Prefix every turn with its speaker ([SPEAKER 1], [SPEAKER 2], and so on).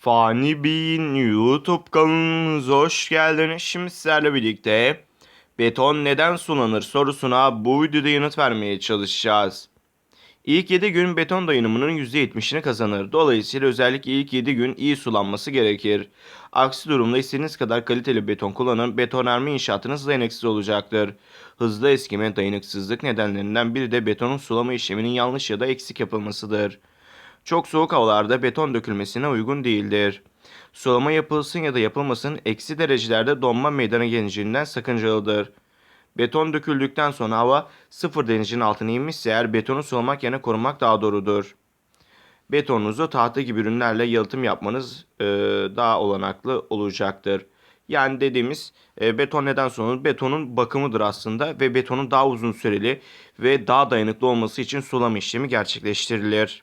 [SPEAKER 1] Fani Bey'in YouTube kanalımıza hoş geldiniz. Şimdi sizlerle birlikte beton neden sulanır sorusuna bu videoda yanıt vermeye çalışacağız. İlk 7 gün beton dayanımının %70'ini kazanır. Dolayısıyla özellikle ilk 7 gün iyi sulanması gerekir. Aksi durumda istediğiniz kadar kaliteli beton kullanın, betonarme inşaatınız dayanıksız olacaktır. Hızlı eskime dayanıksızlık nedenlerinden biri de betonun sulama işleminin yanlış ya da eksik yapılmasıdır. Çok soğuk havalarda beton dökülmesine uygun değildir. Sulama yapılsın ya da yapılmasın eksi derecelerde donma meydana geleceğinden sakıncalıdır. Beton döküldükten sonra hava sıfır derecinin altına inmişse eğer betonu sulamak yerine korumak daha doğrudur. Betonunuzu tahta gibi ürünlerle yalıtım yapmanız e, daha olanaklı olacaktır. Yani dediğimiz e, beton neden sulanır? Betonun bakımıdır aslında ve betonun daha uzun süreli ve daha dayanıklı olması için sulama işlemi gerçekleştirilir.